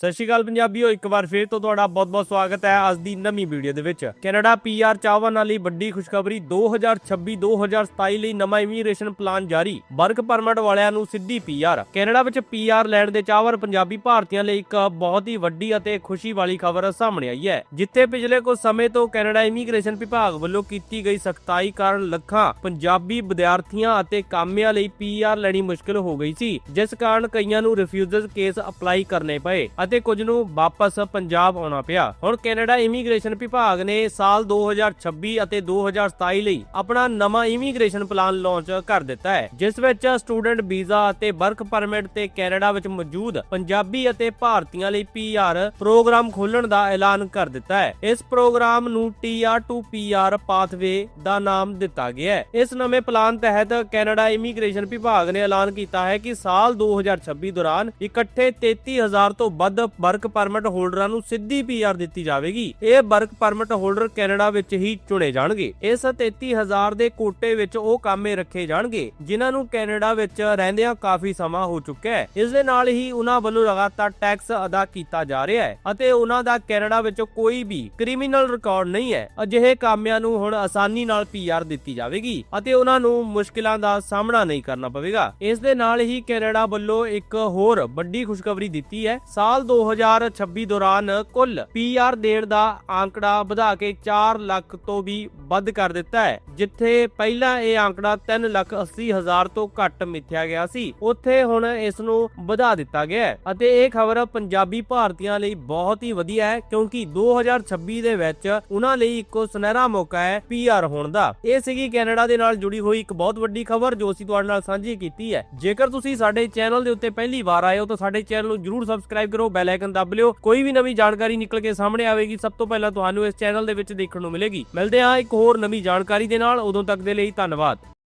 ਸਤਿ ਸ਼੍ਰੀ ਅਕਾਲ ਪੰਜਾਬੀਓ, ਇੱਕ ਵਾਰ ਫੇਰ ਤੋਂ ਤੁਹਾਡਾ ਬਹੁਤ-ਬਹੁਤ ਸਵਾਗਤ ਹੈ ਅੱਜ ਦੀ ਨਵੀਂ ਵੀਡੀਓ ਦੇ ਵਿੱਚ। ਕੈਨੇਡਾ ਪੀਆਰ ਚਾਹਵਾਨ ਵਾਲੀ ਵੱਡੀ ਖੁਸ਼ਖਬਰੀ 2026-2027 ਲਈ ਨਵਾਂ ਇਮੀਗ੍ਰੇਸ਼ਨ ਪਲਾਨ ਜਾਰੀ। ਵਰਕ ਪਰਮਿਟ ਵਾਲਿਆਂ ਨੂੰ ਸਿੱਧੀ ਪੀਆਰ ਕੈਨੇਡਾ ਵਿੱਚ ਪੀਆਰ ਲੈਣ ਦੇ ਚਾਹਵਾਨ ਪੰਜਾਬੀ ਭਾਰਤੀਆਂ ਲਈ ਇੱਕ ਬਹੁਤ ਹੀ ਵੱਡੀ ਅਤੇ ਖੁਸ਼ੀ ਵਾਲੀ ਖਬਰ ਸਾਹਮਣੇ ਆਈ ਹੈ, ਜਿੱਥੇ ਪਿਛਲੇ ਕੁਝ ਸਮੇਂ ਤੋਂ ਕੈਨੇਡਾ ਇਮੀਗ੍ਰੇਸ਼ਨ ਵਿਭਾਗ ਵੱਲੋਂ ਕੀਤੀ ਗਈ ਸਖਤਾਈ ਕਾਰਨ ਲੱਖਾਂ ਪੰਜਾਬੀ ਵਿਦਿਆਰਥੀਆਂ ਅਤੇ ਕਾਮਿਆਂ ਲਈ ਪੀਆਰ ਲੈਣੀ ਮੁਸ਼ਕਲ ਹੋ ਗਈ ਸੀ, ਜਿਸ ਕਾਰਨ ਕਈਆਂ ਨੂੰ ਰਿਫਿਊਜ਼ਲ ਕੇਸ ਅਪਲਾਈ ਕਰਨੇ ਪਏ ਅਤੇ ਕੁਝ ਨੂੰ ਵਾਪਸ ਪੰਜਾਬ ਆਉਣਾ ਪਿਆ। ਹੁਣ ਕੈਨੇਡਾ ਇਮੀਗ੍ਰੇਸ਼ਨ ਵਿਭਾਗ ਨੇ ਸਾਲ 2026 ਅਤੇ 2027 ਲਈ ਆਪਣਾ ਨਵਾਂ ਇਮੀਗ੍ਰੇਸ਼ਨ ਪਲਾਨ ਲਾਂਚ ਕਰ ਦਿੱਤਾ ਹੈ, ਜਿਸ ਵਿੱਚ ਸਟੂਡੈਂਟ ਵੀਜ਼ਾ ਅਤੇ ਵਰਕ ਪਰਮਿਟ ਤੇ ਕੈਨੇਡਾ ਵਿੱਚ ਮੌਜੂਦ ਪੰਜਾਬੀ ਅਤੇ ਭਾਰਤੀਆਂ ਲਈ ਪੀਆਰ ਪ੍ਰੋਗਰਾਮ ਖੋਲਣ ਦਾ ਐਲਾਨ ਕਰ ਦਿੱਤਾ ਹੈ। ਇਸ ਪ੍ਰੋਗਰਾਮ ਨੂੰ TR ਟੂ PR ਪਾਥਵੇ ਦਾ ਨਾਮ ਦਿੱਤਾ ਗਿਆ ਹੈ। ਇਸ ਨਵੇਂ ਪਲਾਨ ਤਹਿਤ ਕੈਨੇਡਾ ਇਮੀਗ੍ਰੇਸ਼ਨ ਵਿਭਾਗ ਨੇ ਐਲਾਨ ਕੀਤਾ ਹੈ ਕਿ ਸਾਲ 2026 ਦੌਰਾਨ ਇਕੱਠੇ 33000 ਤੋਂ ਵੱਧ ਵੱਧ ਵਰਕ ਪਰਮਿਟ ਹੋਲਡਰਾਂ ਨੂੰ ਸਿੱਧੀ ਪੀਆਰ ਦਿੱਤੀ ਜਾਵੇਗੀ। ਇਹ ਵਰਕ ਪਰਮਿਟ ਹੋਲਡਰ ਕੈਨੇਡਾ ਵਿੱਚ ਹੀ ਚੁਣੇ ਜਾਣਗੇ। ਇਸ 33000 ਦੇ ਕੋਟੇ ਵਿੱਚ ਉਹ ਕਾਮੇ ਰੱਖੇ ਜਾਣਗੇ, ਜਿਨ੍ਹਾਂ ਨੂੰ ਕੈਨੇਡਾ ਵਿੱਚ ਰਹਿੰਦਿਆਂ ਕਾਫੀ ਸਮਾਂ ਹੋ ਚੁੱਕਾ ਹੈ। ਇਸ ਦੇ ਨਾਲ ਹੀ ਉਹਨਾਂ ਵੱਲੋਂ ਲਗਾਤਾਰ ਟੈਕਸ ਅਦਾ ਕੀਤਾ ਜਾ ਰਿਹਾ ਹੈ ਅਤੇ ਉਹਨਾਂ ਦਾ ਕੈਨੇਡਾ ਵਿੱਚ ਕੋਈ ਵੀ ਕ੍ਰਿਮੀਨਲ ਰਿਕਾਰਡ ਨਹੀਂ ਹੈ। ਅਜਿਹੇ ਕਾਮਿਆਂ ਨੂੰ ਹੁਣ ਆਸਾਨੀ ਨਾਲ ਪੀਆਰ ਦਿੱਤੀ ਜਾਵੇਗੀ ਅਤੇ ਉਹਨਾਂ ਨੂੰ ਮੁਸ਼ਕਿਲਾਂ ਦਾ ਸਾਹਮਣਾ ਨਹੀਂ ਕਰਨਾ ਪਵੇਗਾ। ਇਸ ਦੇ ਨਾਲ ਹੀ ਕੈਨੇਡਾ ਵੱਲੋਂ ਇੱਕ ਹੋਰ ਵੱਡੀ ਖੁਸ਼ਖਬਰੀ ਦਿੱਤੀ ਹੈ। ਸਾਲ 2026 ਦੌਰਾਨ ਕੁੱਲ ਪੀਆਰ ਦੇਣ ਦਾ ਆંકੜਾ ਵਧਾ ਕੇ 4 ਲੱਖ ਤੋਂ ਵੀ ਵੱਧ ਕਰ ਦਿੱਤਾ ਹੈ, ਜਿੱਥੇ ਪਹਿਲਾਂ ਇਹ ਆંકੜਾ 3 ਲੱਖ 80 ਹਜ਼ਾਰ ਤੋਂ ਘੱਟ ਮਿਥਿਆ ਗਿਆ ਸੀ, ਉੱਥੇ ਹੁਣ ਇਸ ਨੂੰ ਵਧਾ ਦਿੱਤਾ ਗਿਆ ਹੈ। ਅਤੇ ਇਹ ਖਬਰ ਪੰਜਾਬੀ ਭਾਰਤੀਆਂ ਲਈ ਬਹੁਤ ਹੀ ਵਧੀਆ ਹੈ, ਕਿਉਂਕਿ 2026 ਦੇ ਵਿੱਚ ਉਹਨਾਂ ਲਈ ਇੱਕੋ ਸੁਨਹਿਰਾ ਮੌਕਾ ਹੈ ਪੀਆਰ ਹੋਣ ਦਾ। ਇਹ ਸੀਗੀ ਕੈਨੇਡਾ ਦੇ ਨਾਲ ਜੁੜੀ ਹੋਈ ਇੱਕ ਬਹੁਤ ਵੱਡੀ ਖਬਰ ਜੋ ਅਸੀਂ ਤੁਹਾਡੇ ਨਾਲ ਸਾਂਝੀ ਕੀਤੀ ਹੈ। ਜੇਕਰ ਤੁਸੀਂ ਸਾਡੇ ਚੈਨਲ ਦੇ ਉੱਤੇ ਪਹਿਲੀ ਵਾਰ ਆਏ ਹੋ ਤਾਂ ਸਾਡੇ ਚੈਨਲ ਨੂੰ ਜਰੂਰ ਸਬਸਕ੍ਰਾਈਬ ਕਰੋ ਬੈਲ ਆਈਕਨ ਦਬ ਲਿਓ। ਕੋਈ ਵੀ ਨਵੀਂ ਜਾਣਕਾਰੀ ਨਿਕਲ ਕੇ ਸਾਹਮਣੇ ਆਵੇਗੀ, ਸਭ ਤੋਂ ਪਹਿਲਾਂ ਤੁਹਾਨੂੰ ਇਸ ਚੈਨਲ ਦੇ ਵਿੱਚ ਦੇਖਣ ਨੂੰ ਮਿਲੇਗੀ। ਮਿਲਦੇ ਹਾਂ ਇੱਕ ਹੋਰ ਨਵੀਂ ਜਾਣਕਾਰੀ ਦੇ ਨਾਲ। ਉਦੋਂ ਤੱਕ ਦੇ ਲਈ ਧੰਨਵਾਦ।